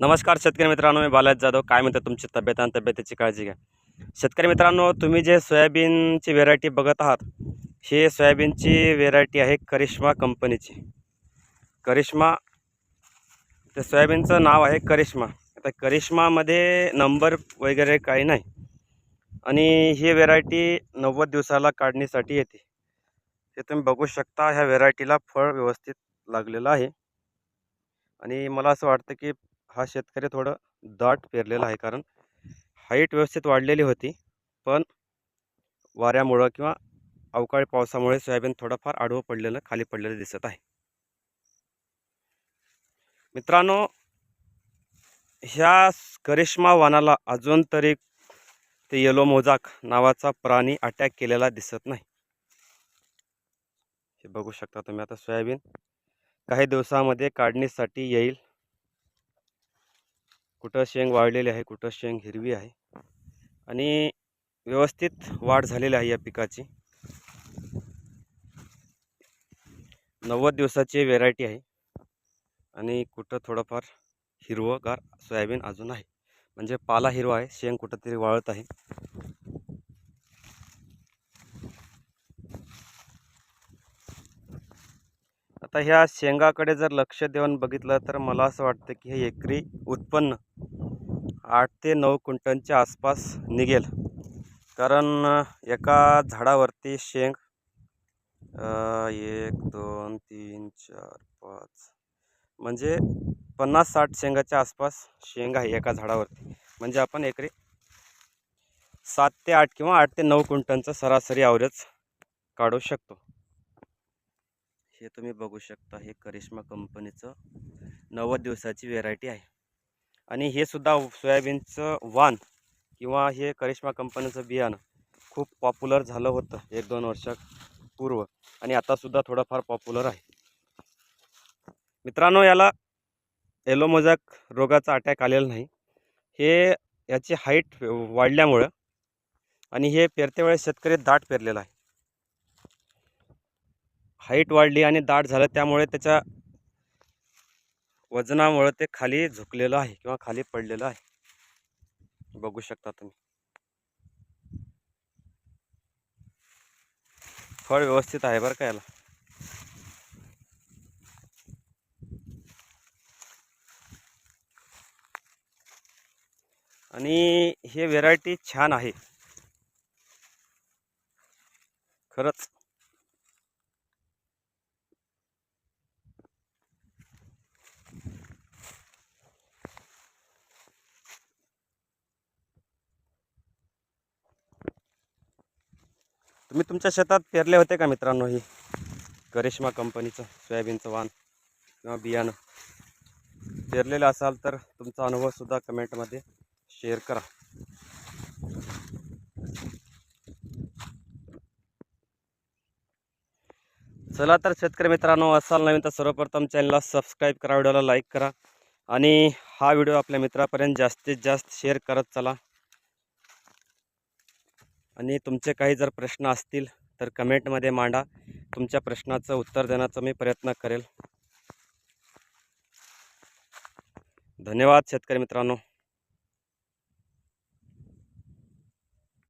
नमस्कार शेतकरी मित्रांनो मी बालाज जाधव. काय म्हणतात तुमची तब्येत आणि तब्येतीची काळजी घ्या. शेतकरी मित्रांनो तुम्ही जे सोयाबीनची व्हेरायटी बघत आहात हे सोयाबीनची व्हेरायटी आहे करिश्मा कंपनीची. करिश्मा ते सोयाबीनचं नाव आहे करिश्मा. आता करिश्मामध्ये नंबर वगैरे काही नाही. आणि ही व्हेरायटी नव्वद दिवसाला काढणीसाठी येते. हे तुम्ही बघू शकता ह्या व्हेरायटीला फळ व्यवस्थित लागलेलं आहे. आणि मला असं वाटतं की हा शेतकरी थोडं दाट पेरलेला आहे. कारण हाईट व्यवस्थित वाढलेली होती. पण वाऱ्यामुळं किंवा अवकाळी पावसामुळे सोयाबीन थोडंफार आडवं पडलेलं खाली पडलेलं दिसत आहे. मित्रांनो ह्या करिश्मा वानाला अजून तरी ते येलो मोजाक नावाचा प्राणी अटॅक केलेला दिसत नाही. हे बघू शकता तुम्ही आता सोयाबीन काही दिवसामध्ये काढणीसाठी येईल. कुठं शेंग वाळलेली आहे कुठं शेंग हिरवी आहे. आणि व्यवस्थित वाढ झालेली आहे या पिकाची. नव्वद दिवसाची व्हेरायटी आहे. आणि कुठं थोडंफार हिरवंगार सोयाबीन अजून आहे. म्हणजे पाला हिरवा आहे शेंग कुठंतरी वाळत आहे. आता ह्या शेंगाकडे जर लक्ष देऊन बघितलं तर मला असं वाटतं की हे एकरी उत्पन्न आठ ते नऊ क्विंटलच्या आसपास निघेल. कारण एका झाडावरती शेंग एक दोन तीन चार पाच म्हणजे पन्नास साठ शेंगाच्या आसपास शेंग आहे एका झाडावरती. म्हणजे आपण एकरी सात ते आठ किंवा आठ ते नऊ क्विंटलचं सरासरी ॲव्हरेज काढू शकतो. हे तुम्ही बघू शकता हे करिश्मा कंपनीचं नव्वद दिवसाची व्हेरायटी आहे. आणि हे सुद्धा सोयाबीनचं वाण किंवा हे करिश्मा कंपनीचं बियाणं खूप पॉप्युलर झालं होतं एक दोन वर्षापूर्व आणि आतासुद्धा थोडंफार पॉप्युलर आहे. मित्रांनो याला एलोमोझॅक रोगाचा अटॅक आलेला नाही. हे याची हाईट वाढल्यामुळं आणि हे पेरते वेळेस शेतकरी दाट पेरलेलं आहे. हाईट वाढली आणि दाट झालं त्यामुळे त्याच्या वजनामुळं ते खाली झुकलेलं आहे किंवा खाली पडलेलं आहे. बघू शकता तुम्ही. फळ व्यवस्थित आहे बरं का याला. आणि हे व्हेरायटी छान आहे. खरंच तुम्ही तुमच्या शेतात पेरले होते का मित्रांनो ही? करिश्मा कंपनीचं सोयाबीनचं वाण किंवा बियाणं. पेरलेलं असाल तर तुमचा अनुभवसुद्धा कमेंटमध्ये शेअर करा. चला तर शेतकरी मित्रांनो असाल नवीन तर सर्वप्रथम चॅनलला सबस्क्राईब करा व्हिडिओला लाईक करा. आणि हा व्हिडिओ आपल्या मित्रापर्यंत जास्तीत जास्त शेअर करत चला. आणि तुमचे काही जर प्रश्न असतील तर कमेंटमध्ये मांडा. तुमच्या प्रश्नाचं उत्तर देण्याचा मी प्रयत्न करेल. धन्यवाद शेतकरी मित्रांनो.